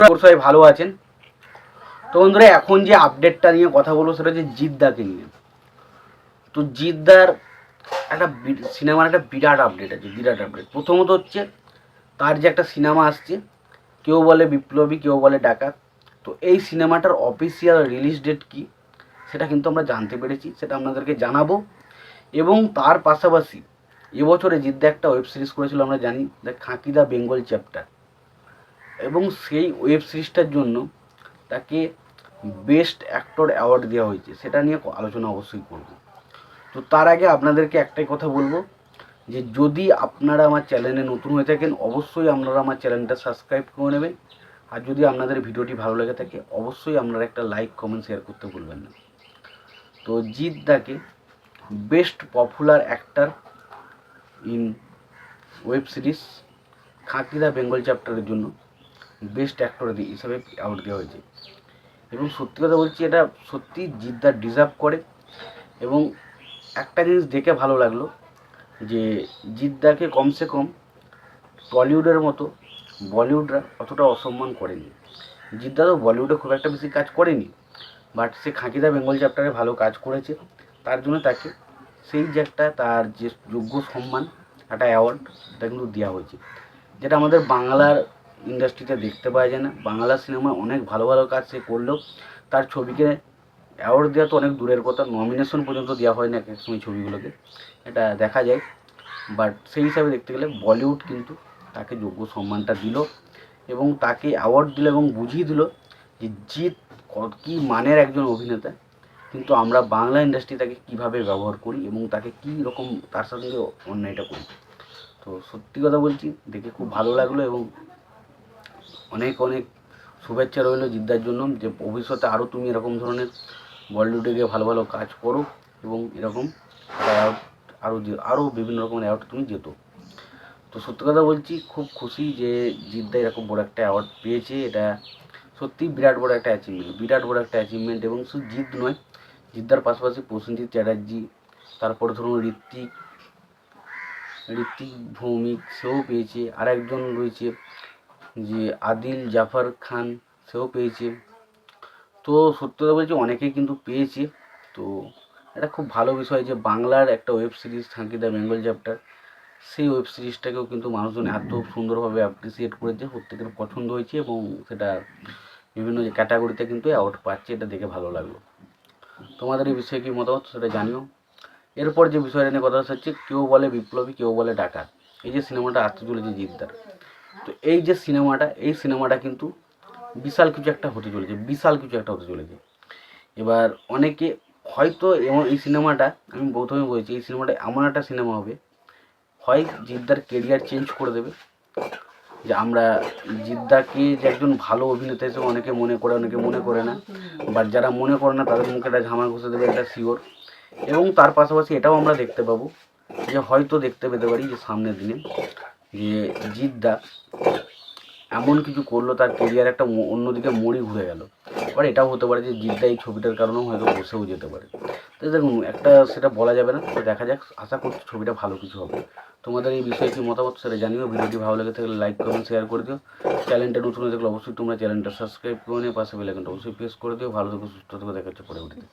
সবাই ভালো আছেন। তো বন্ধুরা, এখন যে আপডেটটা নিয়ে কথা বলব সেটা হচ্ছে জিদ্দাকে নিয়ে। তো জিদ্দার একটা সিনেমার একটা বিরাট আপডেট আছে, বিরাট আপডেট প্রথমত হচ্ছে, তার যে একটা সিনেমা আসছে, কেউ বলে বিপ্লবী, কেউ বলে ডাকাত। তো এই সিনেমাটার অফিসিয়াল রিলিজ ডেট কি, সেটা কিন্তু আমরা জানতে পেরেছি, সেটা আপনাদেরকে জানাব। এবং তার পাশাপাশি এবছরে জিদ্দা একটা ওয়েব সিরিজ করেছিল, আমরা জানি দ্য খাঁকি বেঙ্গল চ্যাপ্টার এবং সেই ওয়েব সিরিজটার জন্য তাকে বেস্ট অ্যাক্টর অ্যাওয়ার্ড দেওয়া হয়েছে। সেটা নিয়ে আলোচনা অবশ্যই করব। তো তার আগে আপনাদেরকে একটাই কথা বলব, যে যদি আপনারা আমার চ্যানেলে নতুন হয়ে থাকেন, অবশ্যই আপনারা আমার চ্যানেলটা সাবস্ক্রাইব করে নেবেন। আর যদি আপনাদের ভিডিওটি ভালো লেগে থাকে, অবশ্যই আপনারা একটা লাইক কমেন্ট শেয়ার করতে ভুলবেন না। তো জিৎ দাকে best popular actor in web series Khakee the Bengal চ্যাপ্টারের জন্য বেস্ট অ্যাক্টর হিসাবে অ্যাওয়ার্ড দেওয়া হয়েছে। এবং সত্যি কথা বলছি, এটা সত্যি জিদ্দার ডিজার্ভ করে। এবং একটা জিনিস দেখে ভালো লাগল, যে জিদ্দাকে কমসে কম টলিউডের মতো বলিউডরা অতটা অসম্মান করেনি। জিদ্দা তো বলিউডে খুব একটা বেশি কাজ করেনি বাট সে খাঁকিদা বেঙ্গল চ্যাপ্টারে ভালো কাজ করেছে। তার জন্য তাকে সেই যে একটা তার যে যোগ্য সম্মান, একটা অ্যাওয়ার্ড এটা কিন্তু দেওয়া হয়েছে। যেটা আমাদের বাংলার ইন্ডাস্ট্রিতে দেখতে পাওয়া যায় না। বাংলা সিনেমা অনেক ভালো ভালো কাজ সে করলেও তার ছবিকে অ্যাওয়ার্ড দেওয়া তো অনেক দূরের কথা নমিনেশন পর্যন্ত দেওয়া হয় না এক সময় ছবিগুলোকে। এটা দেখা যায়। বাট সেই হিসাবে দেখতে গেলে বলিউড কিন্তু তাকে যোগ্য সম্মানটা দিল এবং তাকে অ্যাওয়ার্ড দিল এবং বুঝিয়ে দিল যে জিৎ কী মানের একজন অভিনেতা। কিন্তু আমরা বাংলা ইন্ডাস্ট্রি তাকে কীভাবে ব্যবহার করি এবং তাকে কী রকম তার সঙ্গে অন্যায়টা করি। তো সত্যি কথা বলছি, দেখে খুব ভালো লাগল এবং অনেক অনেক শুভেচ্ছা রইল জিদ্দার জন্য যে ভবিষ্যতে আরও তুমি এরকম ধরনের বলিউডে গিয়ে ভালো ভালো কাজ করো এবং এরকম আরও আরও বিভিন্ন রকমের অ্যাওয়ার্ড তুমি যেত। তো সত্যি কথা বলছি, খুব খুশি যে জিদ্দা এরকম বড় একটা অ্যাওয়ার্ড পেয়েছে। এটা সত্যি বিরাট বড় একটা অ্যাচিভমেন্ট বিরাট বড় একটা অ্যাচিভমেন্ট এবং শুধু জিৎ নয়, জিদ্দার পাশাপাশি প্রসেনজিৎ চ্যাটার্জি, তারপরে ধরুন ঋত্বিক ঋত্বিক ভৌমিক, সেও পেয়েছে। আর একজন রয়েছে যে আদিল জাফর খান, সেও পেয়েছে। তো সত্যি কথা বলছি অনেকেই কিন্তু পেয়েছে। তো এটা খুব ভালো বিষয় যে বাংলার একটা web series Khakee the Bengal chapter সেই ওয়েব সিরিজটাকেও কিন্তু মানুষজন এত সুন্দরভাবে অ্যাপ্রিসিয়েট করেছে, প্রত্যেকের পছন্দ হয়েছে এবং সেটা বিভিন্ন যে ক্যাটাগরিতে কিন্তু অ্যাওয়ার্ড পাচ্ছে, এটা দেখে ভালো লাগল। তোমাদের এই বিষয়ে কী মতামত, সেটা জানিও। এরপর যে বিষয়টা নিয়ে কথা হচ্ছে, কেউ বলে বিপ্লবী, কেউ বলে ডাকাত। এই যে সিনেমাটা আসতে চলেছে জিদ্দার। তো এই যে সিনেমাটা, এই সিনেমাটা কিন্তু বিশাল কিছু একটা হতে চলেছে, বিশাল কিছু একটা হতে চলেছে। এবার অনেকে হয়তো এমন, এই সিনেমাটা, আমি প্রথমে বলেছি, এই সিনেমাটা এমন একটা সিনেমা হবে, হয় জিদ্দার কেরিয়ার চেঞ্জ করে দেবে, যে আমরা জিদ্দাকে যে একজন ভালো অভিনেতা হিসেবে অনেকে মনে করে, অনেকে মনে করে না বাট যারা মনে করে না, তাদের মুখে একটা ঝামা ঘষে দেবে এটা শিওর। এবং তার পাশাপাশি এটাও আমরা দেখতে পাবো, যে হয়তো দেখতে পেতে পারি যে সামনের দিনে যে জিদ্দা এমন কিছু করল, তার কেরিয়ার একটা অন্যদিকে মোড়ই ঘুরে গেল। এবার এটাও হতে পারে যে জিদ্দা এই ছবিটার কারণেও হয়তো বসেও যেতে পারে। তো দেখুন, একটা সেটা বলা যাবে না, তো দেখা যাক, আশা করছি ছবিটা ভালো কিছু হবে। তোমাদের এই বিষয়ে কি মতামত সেটা জানিও, ভিডিওটি ভালো লেগে থাকলে লাইক কমেন্ট শেয়ার করে দিও। চ্যানেলটা নতুন থাকলে অবশ্যই তোমরা চ্যানেলটা সাবস্ক্রাইব করে নিও, পাশে বেলাইকনটা অবশ্যই প্রেস করে দিও। ভালো থেকো, সুস্থ থেকো, দেখা হচ্ছে পরবর্তীতে।